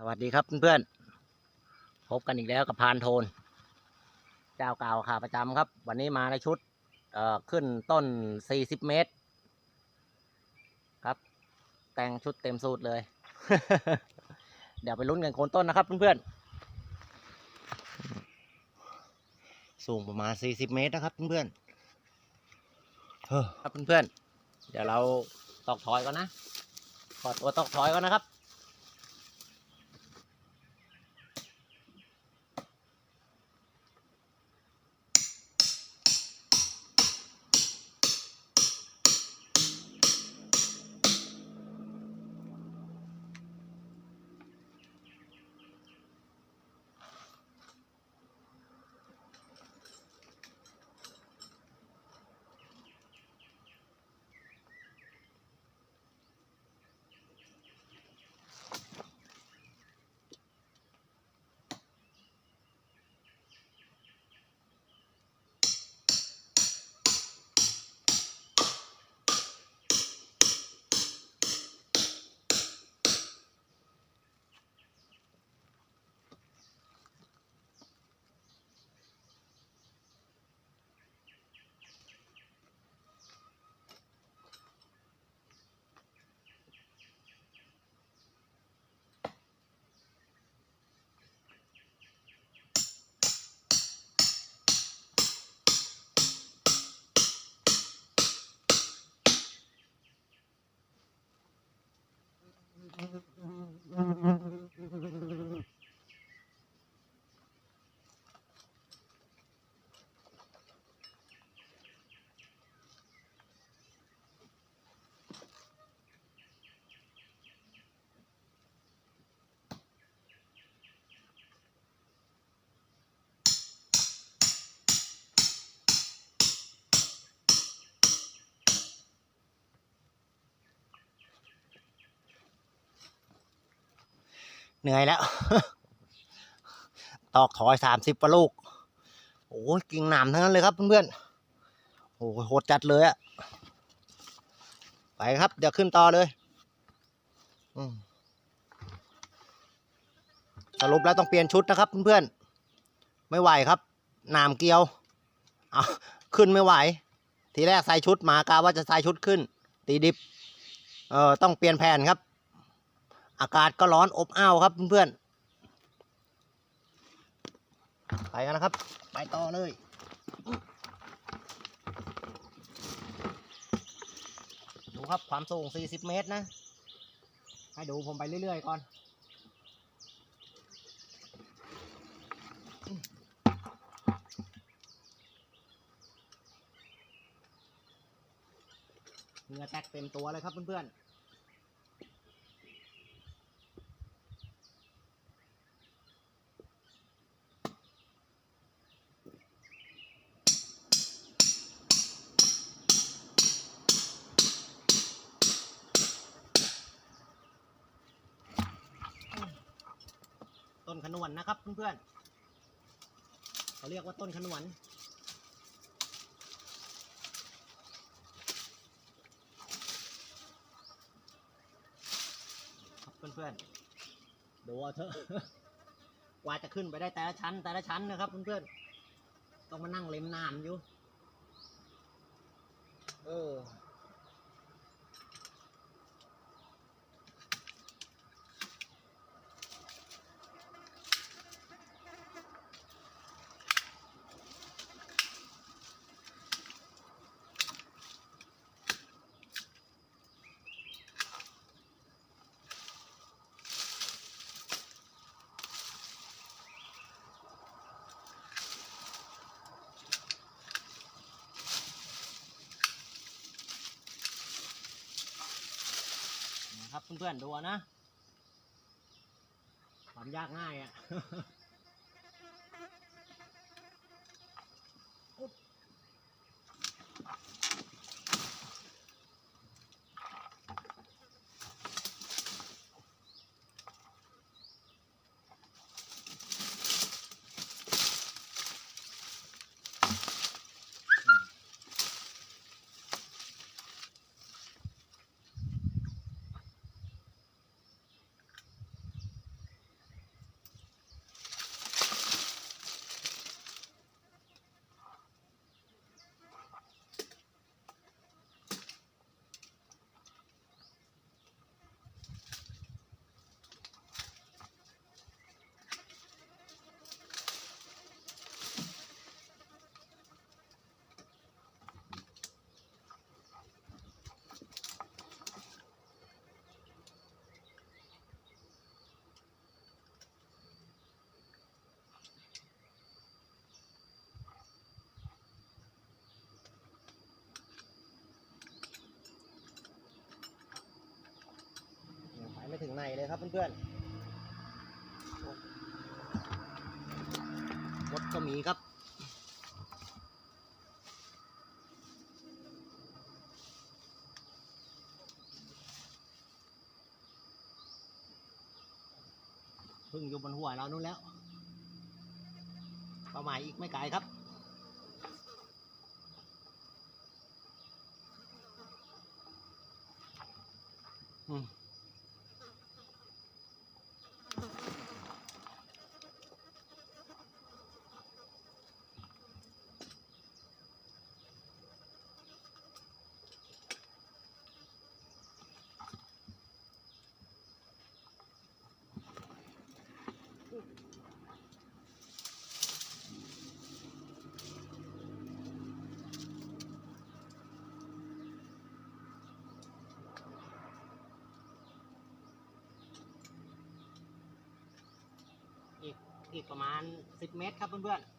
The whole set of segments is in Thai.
สวัสดีครับเพื่อนๆพบกันอีกแล้วกับพานโทน เจ้าเก่าขาประจำครับ วันนี้มาในชุดเอ่อขึ้นต้น 40 เมตร ครับ แต่งชุดเต็มสูตรเลย เดี๋ยวไปลุ้นกันโคนต้นนะครับเพื่อนๆ สูงประมาณ 40 เมตรนะครับเพื่อนๆเฮ้อครับเพื่อนๆ เดี๋ยวเราตอกถอยก่อนนะ ขอตัวตอกถอยก่อนนะครับ Mm-hmm. เหนื่อยแล้ว ตอกถอยสามสิบกว่าลูก โอ้ยกิ่งหนามทั้งนั้นเลยครับเพื่อนๆโอ้โหดจัดเลยอะไปครับ เดี๋ยวขึ้นต่อเลยสรุปแล้วต้องเปลี่ยนชุดนะครับเพื่อนๆ ไม่ไหวครับหนามเกลียวเอาขึ้นไม่ไหว ทีแรกใส่ชุดหมากาว่าจะใส่ชุดขึ้น ตีดิบ เออต้องเปลี่ยนแผนครับ อากาศก็ร้อนอบอ้าวครับเพื่อนๆ ไปกันนะครับ ไปต่อเลยดูครับความสูง 40 เมตรนะ ให้ดูผมไปเรื่อย ๆ ก่อน เหงื่อแตกเต็มตัวเลยครับเพื่อนๆ นขนวนนะครับเพื่อนๆเขาเรียกว่าต้นขนวนครับเพื่อนๆดูเอาเถอะกว่าจะขึ้นไปได้แต่ละชั้น แต่ละชั้นนะครับเพื่อนๆต้องมานั่งเล็มน้ำอยู่เออ ครับเพื่อนๆดูนะความยากง่ายอะ่ะ ค ม่ๆ เลยครับเพื่อนๆมดก็มีครับพึ่งอยู่บนหัวเรานู่นแล้วเป้าหมายอีกไม่ไกลครับอืม อีกประมาณสิบเมตรครับเพื่อนๆ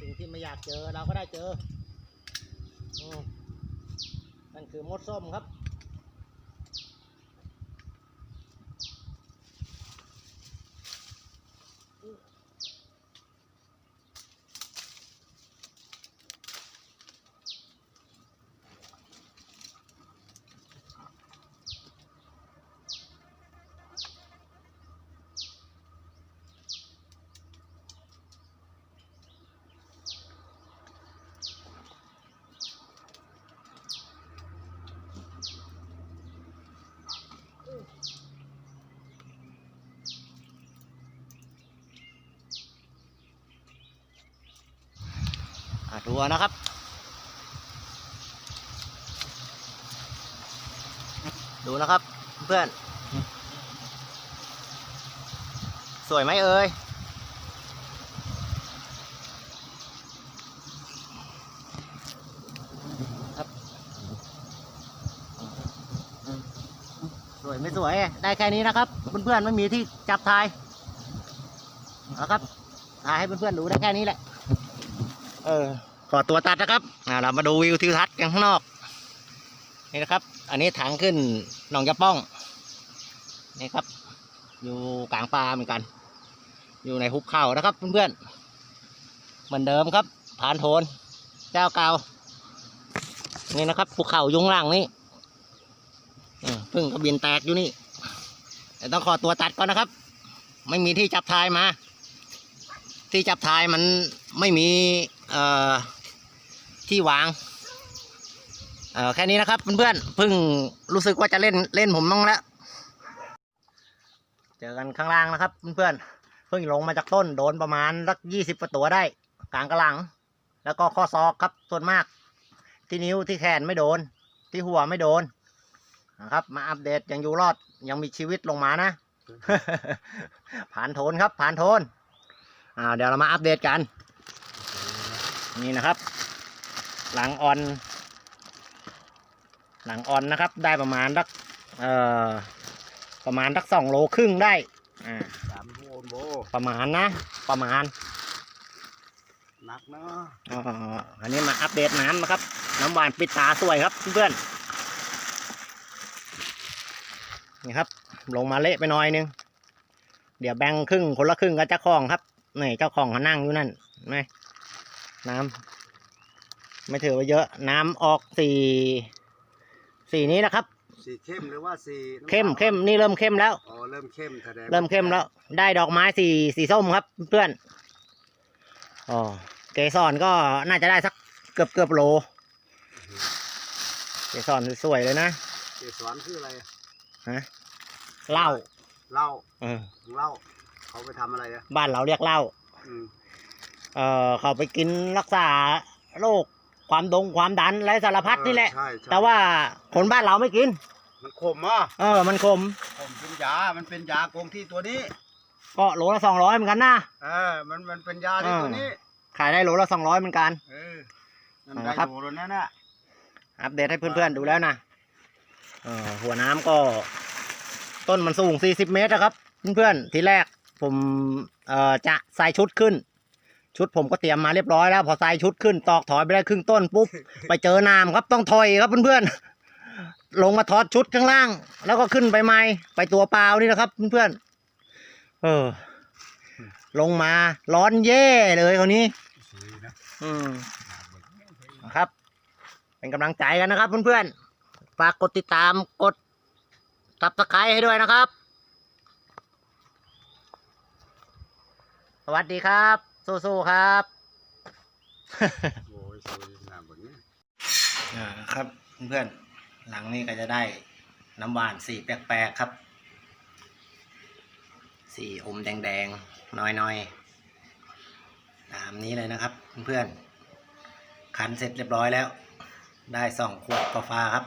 สิ่งที่ไม่อยากเจอเราก็ได้เจออืมนั่นคือมดส้มครับ ดูนะครับ ดูนะครับเพื่อน สวยไหมเอ่ยสวยไม่สวย ได้แค่นี้นะครับ เพื่อนๆไม่มีที่จับทายนะครับถ่ายให้เพื่อนๆดูได้แค่นี้แหละ เออ ขอตัวตัดนะครับเรามาดูวิวทิวทัศน์กันข้างนอกนี่นะครับ อันนี้ถังขึ้นหนองยะป้องนี่ครับ อยู่กลางป่าเหมือนกัน อยู่ในหุบเขานะครับเพื่อนๆเหมือนเดิมครับผานโทนเจ้าเก่านี่นะครับภูเขายุงล่างนี่พึ่งกระบินแตกอยู่นี่แต่ต้องขอตัวตัดก่อนนะครับ ไม่มีที่จับทายมา ที่จับทายมันไม่มีเอ่อ ที่วางเอ่อแค่นี้นะครับเพื่อนๆเพิ่งรู้สึกว่าจะเล่นเล่นผมบ้างแล้วเจอกันข้างล่างนะครับเพื่อนๆเพิ่งลงมาจากต้นโดนประมาณสักยี่สิบกว่าตัวได้ กลางกระหลัง แล้วก็ข้อศอกครับส่วนมาก ที่นิ้วที่แขนไม่โดน ที่หัวไม่โดนนะครับ มาอัปเดตยังอยู่รอดยังมีชีวิตลงมานะผ่านโทนครับผ่านโทนอ่าเดี๋ยวเรามาอัปเดตกัน นี่นะครับ หลังออน หลังออนนะครับ ได้ประมาณสักเอ่อประมาณสักสองโลครึ่งได้อ่าสามโวลโบประมาณนะ ประมาณน้กเนาะอ๋ออันนี้มาอัปเดตน้ำนะครับ น้ำหวานปิดตาสวยครับเพื่อนๆนี่ครับ ลงมาเละไปหน่อยนึง เดี๋ยวแบ่งครึ่งคนละครึ่งกับเจ้าของครับนี่เจ้าของเขานั่งอยู่นั่นเห็นไหมน้ำ ไม่ถือว่าเยอะ น้ำออกสีสีนี้นะครับ สีเข้มหรือว่าสีน้ำเข้มตาลเข้มนี่เริ่มเข้มแล้วอ๋อเริ่มเข้มแสดงเริ่มเข้มแล้ว ได้ดอกไม้สีสีส้มครับ เพื่อนอ๋อเกสรก็น่าจะได้สักเกือบเกือบโลเกสรสวยๆเลยนะเกสรคืออะไรฮะเหล้าเหล้าเออเหล้าเขาไปทำอะไรอะบ้านเราเรียกเหล้าอืมเออเขาไปกินรักษาโรค ความดงความดันอะไรสารพัดนี่แหละเออใช่ใช่แต่ว่าคนบ้านเราไม่กิน มันขมอะเออ มันขมขมเป็นยา มันเป็นยาโกงที่ตัวนี้ก็โลละสองร้อยเหมือนกันนะเออมันมันเป็นยาที่อ่าตัวนี้ขายได้โลละสองร้อยเหมือนกันเออนั่นอ่าได้ครับโลแล้วนั่นน่ะอัปเดตให้เพื่อนๆดูแล้วนะเออหัวน้ำก็ ต้นมันสูง40เมตรนะครับ เพื่อนๆทีแรกผมเอ่อจะใส่ชุดขึ้น ชุดผมก็เตรียมมาเรียบร้อยแล้ว พอใส่ชุดขึ้นตอกถอยไปได้ครึ่งต้นปุ๊บไปเจอน้ำครับต้องถอยครับเพื่อนๆลงมาถอดชุดข้างล่าง แล้วก็ขึ้นไปใหม่ไปตัวเปล่านี่นะครับเพื่อนๆเออ ลงมาร้อนเย่เลยคราวนี้สวยนะอืมนะครับ เป็นกำลังใจกันนะครับเพื่อนๆฝากกดติดตามกดซับสไครต์ให้ด้วยนะครับ สวัสดีครับ สู้ๆครับโอ้ยสวยหนาบนนี้อ่าครับเพื่อนๆหลังนี้ก็จะได้น้ำหวานสีแปลกๆครับ สีอมแดงๆน้อยๆตามนี้เลยนะครับเพื่อนๆคันเสร็จเรียบร้อยแล้ว ได้สองขวดกาแฟครับ